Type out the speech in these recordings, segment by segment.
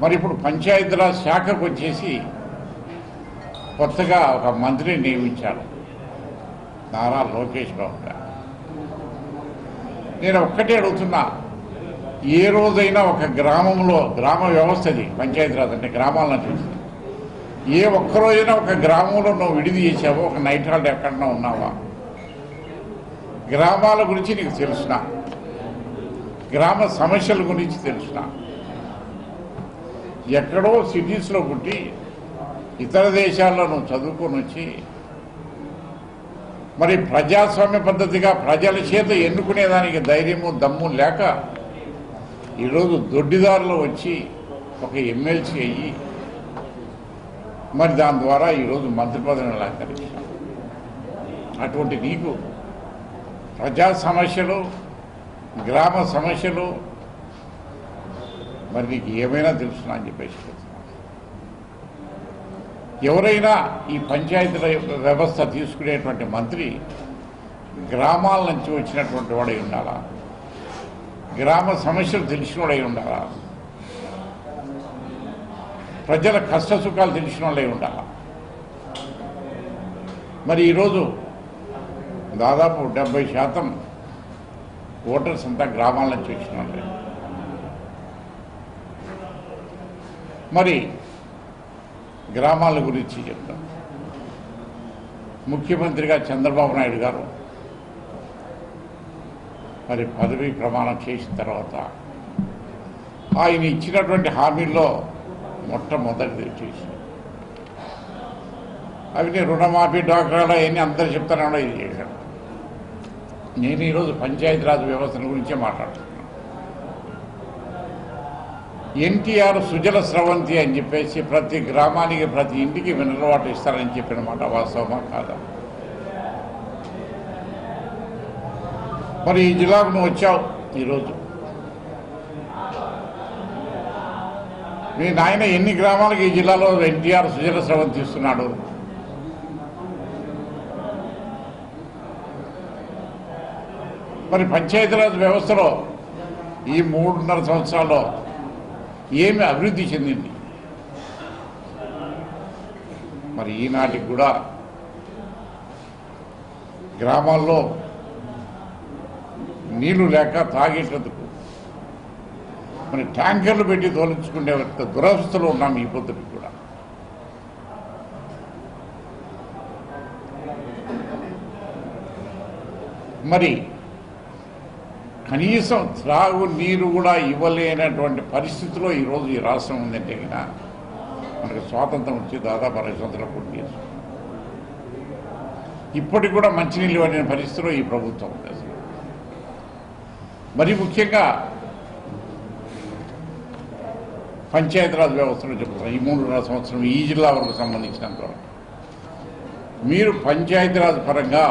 మరి ఇప్పుడు పంచాయతీరాజ్ శాఖకు వచ్చేసి కొత్తగా ఒక మంత్రిని నియమించాడు నారా లోకేష్ బాబు గారు. నేను ఒక్కటే అడుగుతున్నా ఏ రోజైనా ఒక గ్రామంలో గ్రామ వ్యవస్థది పంచాయతీరాజ్ అంటే గ్రామాలను చూసి ఏ ఒక్కరోజైనా ఒక గ్రామంలో నువ్వు విడిది చేసావో ఒక నైట్ హాల్ట్ ఎక్కడన్నా ఉన్నావా? గ్రామాల గురించి నీకు తెలుసునా? గ్రామ సమస్యల గురించి తెలుసునా? ఎక్కడో సిటీస్లో పుట్టి ఇతర దేశాల్లో నువ్వు చదువుకొని వచ్చి మరి ప్రజాస్వామ్య పద్ధతిగా ప్రజల చేత ఎన్నుకునేదానికి ధైర్యము దమ్ము లేక ఈరోజు దొడ్డిదారులు వచ్చి ఒక ఎమ్మెల్సీ అయ్యి మరి దాని ద్వారా ఈరోజు మంత్రి పదవిని అలంకరించాం. అటువంటి నీకు ప్రజా సమస్యలు గ్రామ సమస్యలు మరి నీకు ఏమైనా తెలుసునా అని చెప్పేసి ఎవరైనా ఈ పంచాయతీ వ్యవస్థ తీసుకునేటువంటి మంత్రి గ్రామాల నుంచి వచ్చినటువంటి వాడై ఉండాలా? గ్రామ సమస్యలు తెలిసినోడై ఉండాలా? ప్రజల కష్ట సుఖాలు తెలిసిన వాళ్ళే ఉండాలా? మరి ఈరోజు దాదాపు డెబ్బై శాతం ఓటర్స్ అంతా గ్రామాల నుంచి వచ్చిన వాళ్ళే. మరి గ్రామాల గురించి చెప్తాం. ముఖ్యమంత్రిగా చంద్రబాబు నాయుడు గారు మరి పదవీ ప్రమాణం చేసిన తర్వాత ఆయన ఇచ్చినటువంటి హామీల్లో మొట్టమొదటిది చేసి అవి రుణమాఫీ డాక్రాలు అవన్నీ అందరు చెప్తాను ఇది చేశాను నేను ఈరోజు పంచాయతీరాజ్ వ్యవస్థల గురించే మాట్లాడుతున్నాను. ఎన్టీఆర్ సుజల స్రవంతి అని చెప్పేసి ప్రతి గ్రామానికి ప్రతి ఇంటికి మినరల్ వాటర్ ఇస్తారని చెప్పిన మాట వాస్తవమా కాదా? మరి ఈ జిల్లాకు నువ్వు వచ్చావు ఈరోజు. మీ నాయన ఎన్ని గ్రామాలకు ఈ జిల్లాలో ఎన్టీఆర్ సుజల స్రవంతి ఇస్తున్నాడు? మరి పంచాయతీరాజ్ వ్యవస్థలో ఈ మూడున్నర సంవత్సరాల్లో ఏమి అభివృద్ధి చెందింది? మరి ఈనాటికి కూడా గ్రామాల్లో నీళ్ళు లేక తాగేటందుకు మరి ట్యాంకర్లు పెట్టి తోలించుకునే ఒక దురవస్థలో ఉన్నాం ఈ పొద్దుకి కూడా. మరి కనీసం త్రాగు నీరు కూడా ఇవ్వలేనటువంటి పరిస్థితిలో ఈరోజు ఈ రాష్ట్రం ఉందంటే కదా మనకు స్వాతంత్రం వచ్చి దాదాపు అరవై సంవత్సరాలు పూర్తి చేసుకుంది ఇప్పటికి కూడా మంచినీళ్ళు పడిన పరిస్థితిలో ఈ ప్రభుత్వం ఉంది అసలు. మరి ముఖ్యంగా పంచాయతీరాజ్ వ్యవస్థలో చెప్తున్నాం ఈ మూడున్నర సంవత్సరం ఈ జిల్లా వరకు సంబంధించినంత వరకు. మీరు పంచాయతీరాజ్ పరంగా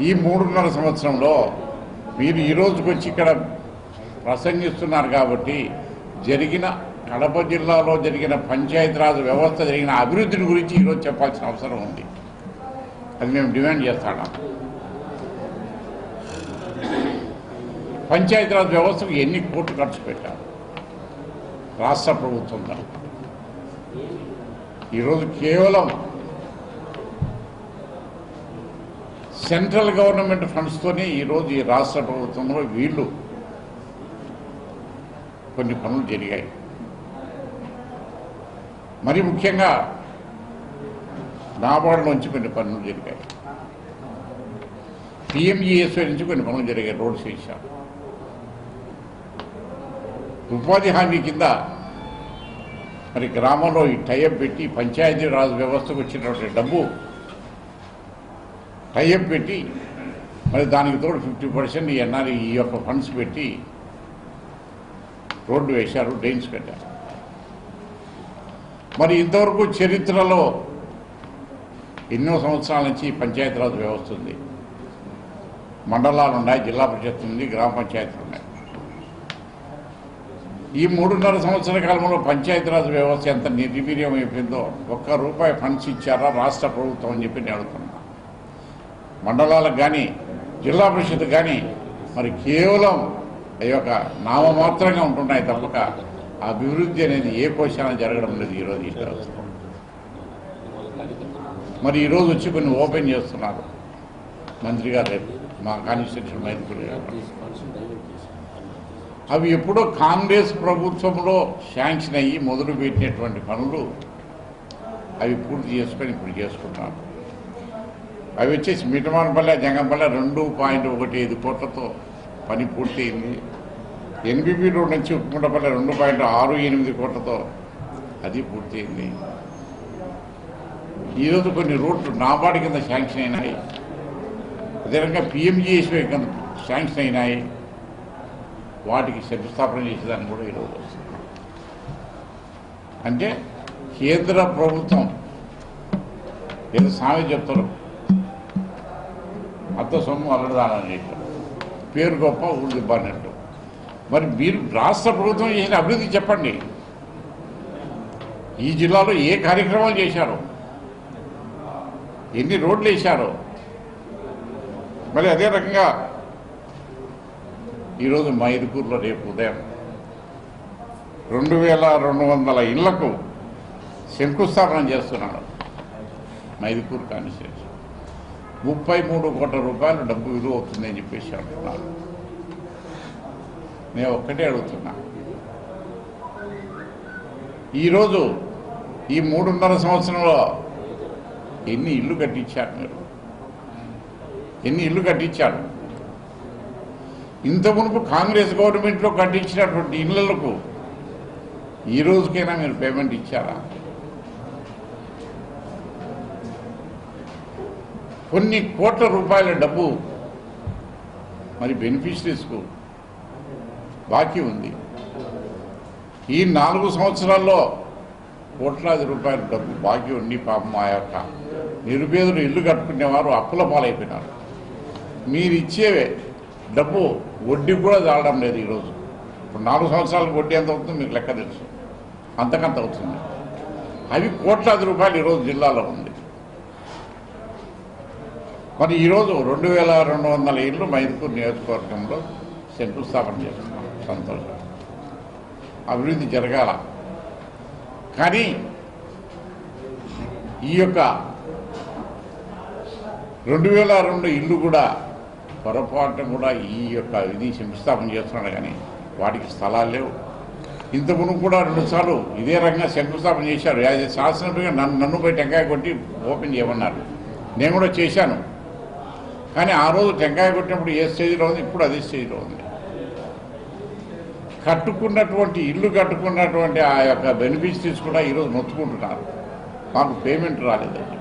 ఈ మూడున్నర సంవత్సరంలో మీరు ఈ రోజుకి వచ్చి ఇక్కడ ప్రసంగిస్తున్నారు కాబట్టి జరిగిన కడప జిల్లాలో జరిగిన పంచాయతీరాజ్ వ్యవస్థ జరిగిన అభివృద్ధిని గురించి ఈరోజు చెప్పాల్సిన అవసరం ఉంది. అది మేము డిమాండ్ చేస్తాం పంచాయతీరాజ్ వ్యవస్థకు ఎన్ని కోట్లు ఖర్చు పెట్టారు? రాష్ట్ర ప్రభుత్వం తరఫున. ఈరోజు కేవలం సెంట్రల్ గవర్నమెంట్ ఫండ్స్తోనే ఈరోజు ఈ రాష్ట్ర ప్రభుత్వంలో వీళ్ళు కొన్ని పనులు జరిగాయి. మరి ముఖ్యంగా నాబార్డు నుంచి కొన్ని పనులు జరిగాయి. పిఎంఈఎస్ఐ నుంచి కొన్ని పనులు జరిగాయి రోడ్స్ వేశాం ఉపాధి హామీ కింద మరి గ్రామంలో ఈ టైఅప్ పెట్టి పంచాయతీ రాజ్ వ్యవస్థకు వచ్చినటువంటి డబ్బు టైఅప్ పెట్టి మరి దానికి తోడు ఫిఫ్టీ పర్సెంట్ ఈ ఎన్ఆర్ఈ ఈ యొక్క ఫండ్స్ పెట్టి రోడ్డు వేశారు డ్రైన్స్ కట్టారు. మరి ఇంతవరకు చరిత్రలో ఎన్నో సంవత్సరాల నుంచి పంచాయతీరాజ్ వ్యవస్థ ఉంది. మండలాలు ఉన్నాయి జిల్లా పరిషత్ ఉంది గ్రామ పంచాయతీలు ఉన్నాయి. ఈ మూడున్నర సంవత్సర కాలంలో పంచాయతీరాజ్ వ్యవస్థ ఎంత నిర్వీర్యం అయిపోయిందో ఒక్క రూపాయి ఫండ్స్ ఇచ్చారా రాష్ట్ర ప్రభుత్వం అని చెప్పి నేను అడుగుతున్నా. మండలాలకు కానీ జిల్లా పరిషత్ కానీ మరి కేవలం ఈ యొక్క నామమాత్రంగా ఉంటున్నాయి తప్పక. అభివృద్ధి అనేది ఏ క్వశ్చన జరగడం లేదు ఈరోజు ఈ మరి ఈరోజు వచ్చి కొన్ని ఓపెన్ చేస్తున్నారు. మంత్రి గారు రేపు మా కాన్స్టిట్యూషన్ మైదుకులు అవి ఎప్పుడో కాంగ్రెస్ ప్రభుత్వంలో శాంక్షన్ అయ్యి మొదలు పెట్టినటువంటి పనులు అవి పూర్తి చేసుకొని ఇప్పుడు చేసుకుంటున్నారు అవి వచ్చేసి మిటమానపల్లె జంగంపల్లె రెండు పాయింట్ ఒకటి ఐదు కోట్లతో పని పూర్తయింది. ఎన్బిపి రోడ్ నుంచి ఉప్పుకుంటపల్లె రెండు పాయింట్ ఆరు ఎనిమిది కోట్లతో అది పూర్తయింది. ఈరోజు కొన్ని రోడ్లు నాబార్డు కింద శాంక్షన్ అయినాయి. అదేవిధంగా పిఎంజిఎస్వై కింద శాంక్షన్ అయినాయి. వాటికి శంకుస్థాపన చేసేదాన్ని కూడా ఈరోజు వస్తుంది అంటే కేంద్ర ప్రభుత్వం ఏదో సామె చెప్తారు. అత్త సొమ్ము అల్లదానని చెప్పారు పేరు గొప్ప ఊరు అన్నట్టు. మరి మీరు రాష్ట్ర ప్రభుత్వం చేసిన అభివృద్ధి చెప్పండి. ఈ జిల్లాలో ఏ కార్యక్రమాలు చేశారు? ఎన్ని రోడ్లు వేశారో? మరి అదే రకంగా ఈరోజు మైదుకూరులో రేపు ఉదయం రెండు వేల రెండు వందల ఇళ్ళకు శంకుస్థాపన చేస్తున్నాడు మైదుకూరు కాన్స్టిట్యూన్సీ ముప్పై మూడు కోట్ల రూపాయలు డబ్బు విలువ అవుతుందని చెప్పేసి అంటున్నారు. నేను ఒక్కటే అడుగుతున్నా. ఈరోజు ఈ మూడున్నర సంవత్సరంలో ఎన్ని ఇల్లు కట్టించారు మీరు? ఎన్ని ఇల్లు కట్టించారు? ఇంత మునుపు కాంగ్రెస్ గవర్నమెంట్లో కట్టించినటువంటి ఇళ్ళకు ఈ రోజుకైనా మీరు పేమెంట్ ఇచ్చారా? కొన్ని కోట్ల రూపాయల డబ్బు మరి బెనిఫిషరీస్కు బాకీ ఉంది. ఈ నాలుగు సంవత్సరాల్లో కోట్లాది రూపాయల డబ్బు బాకీ ఉండి పాపం ఆ యొక్క నిరుపేదలు ఇల్లు కట్టుకునేవారు అప్పుల పాలైపోయినారు. మీరు ఇచ్చే డబ్బు వడ్డీ కూడా చాలడం లేదు ఈరోజు ఇప్పుడు నాలుగు సంవత్సరాలకు వడ్డీ ఎంత అవుతుందో మీకు లెక్క తెలుసు. అంతకంత అవుతుంది. అవి కోట్లాది రూపాయలు ఈరోజు జిల్లాలో ఉంది. మరి ఈరోజు రెండు వేల రెండు వందల ఇళ్ళు మైదుపూర్ నియోజకవర్గంలో శంకుస్థాపన చేస్తున్నాం. సంతోషం. అభివృద్ధి జరగాల. కానీ ఈ యొక్క రెండు వేల రెండు ఇల్లు కూడా పొరపాటున కూడా ఈ యొక్క ఇది శంకుస్థాపన చేస్తున్నాడు కానీ వాటికి స్థలాలు లేవు. ఇంతకుముందు కూడా రెండుసార్లు ఇదే రకంగా శంకుస్థాపన చేశారు. యాజ్ శాసనసభ్యుగా నన్ను నన్ను పోయి టెంకాయ కొట్టి ఓపెన్ చేయమన్నారు. నేను కూడా చేశాను. కానీ ఆ రోజు టెంకాయ కొట్టినప్పుడు ఏ స్టేజ్లో ఉంది? ఇప్పుడు అదే స్టేజ్లో ఉంది. కట్టుకున్నటువంటి ఇల్లు కట్టుకున్నటువంటి ఆ యొక్క బెనిఫిట్స్ కూడా ఈరోజు నొత్తుకుంటున్నారు మాకు పేమెంట్ రాలేదండి.